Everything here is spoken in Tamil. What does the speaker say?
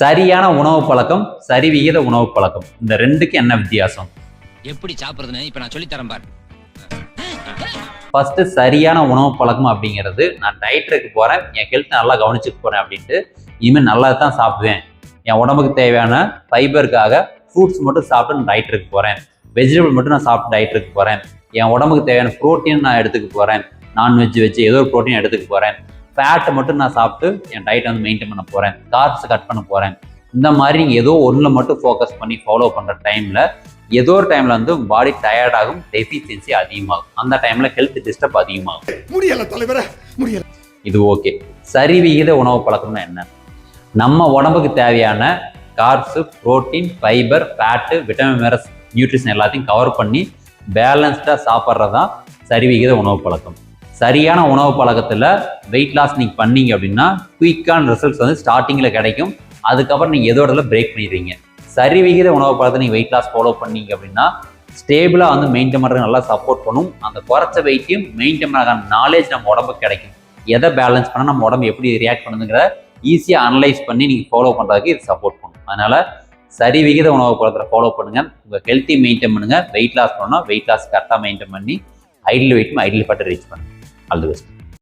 சரியான உணவு பழக்கம் சரி விகித உணவு பழக்கம். இந்த ரெண்டுக்கு என்ன வித்தியாசம்? எப்படி சாப்பிடுறதுன்னு இப்ப நான் சொல்லி தரேன் பாரு. ஃபர்ஸ்ட் சரியான உணவு பழக்கம் அப்படிங்கிறது நான் டயட்ருக்கு போறேன் என் ஹெல்த் நல்லா கவனிச்சுக்க போறேன் அப்படின்ட்டு இனிமேல் நல்லா தான் சாப்பிடுவேன். என் உடம்புக்கு தேவையான ஃபைபருக்காக ஃப்ரூட்ஸ் மட்டும் சாப்பிட்டு நான் டயட்ருக்கு போறேன். வெஜிடபிள் மட்டும் நான் சாப்பிட்டு டயட்ருக்கு போறேன். என் உடம்புக்கு தேவையான ப்ரோட்டீன் நான் எடுத்துக்க போறேன். நான்வெஜ் வச்சு ஏதோ ஒரு ப்ரோட்டீன் எடுத்துக்க போறேன். ஃபேட்டை மட்டும் நான் சாப்பிட்டு என் டயட்டை வந்து மெயின்டைன் பண்ண போறேன். கார்ப்ஸ் கட் பண்ண போறேன். இந்த மாதிரி நீங்கள் ஏதோ ஒன்றில் மட்டும் ஃபோக்கஸ் பண்ணி ஃபாலோ பண்ணுற டைமில் ஏதோ ஒரு டைமில் வந்து பாடி டயர்டாகும் டெஃபிஷியன்சி அதிகமாகும். அந்த டைமில் ஹெல்த் டிஸ்டர்ப் அதிகமாகும். முடியல தலைவரே முடியல. இது ஓகே சரி விகித உணவு பழக்கம்னா என்ன? நம்ம உடம்புக்கு தேவையான carbs protein fibre fat vitamin minerals nutrition எல்லாத்தையும் கவர் பண்ணி பேலன்ஸ்டாக சாப்பிட்றது தான் சரி விகித உணவு பழக்கம். சரியான உணவு பழக்கத்தில் வெயிட் லாஸ் நீங்கள் பண்ணீங்க அப்படின்னா குயிக்கான ரிசல்ட்ஸ் வந்து ஸ்டார்டிங்கில் கிடைக்கும். அதுக்கப்புறம் நீங்கள் எதோ இடத்துல பிரேக் பண்ணிடுவீங்க. சரி விகித உணவு பழக்கத்தை நீங்கள் வெயிட் லாஸ் ஃபாலோ பண்ணீங்க அப்படின்னா ஸ்டேபிளாக வந்து மெயின்டைன் பண்ணுறது நல்லா சப்போர்ட் பண்ணும். அந்த குறைச்ச வெயிட்டையும் மெயின்டைன் பண்ண நாலேஜ் நம்ம உடம்புக்கு கிடைக்கும். எதை பேலன்ஸ் பண்ணால் நம்ம உடம்பு எப்படி ரியாக்ட் பண்ணுதுங்கிற ஈஸியாக அனலைஸ் பண்ணி நீங்கள் ஃபாலோ பண்ணுறதுக்கு இது சப்போர்ட் பண்ணும். அதனால் சரி விகித உணவு பழக்கத்தை ஃபாலோ பண்ணுங்கள் உங்கள் ஹெல்த்தி மெயின்டைன் பண்ணுங்கள் வெயிட் லாஸ் பண்ணால் வெயிட் லாஸ் கரெக்டாக மெயின்டைன் பண்ணி ஐடியல் வெயிட்டும் ஐடியல் பட்டு ரீச் பண்ணுங்கள் I'll do best.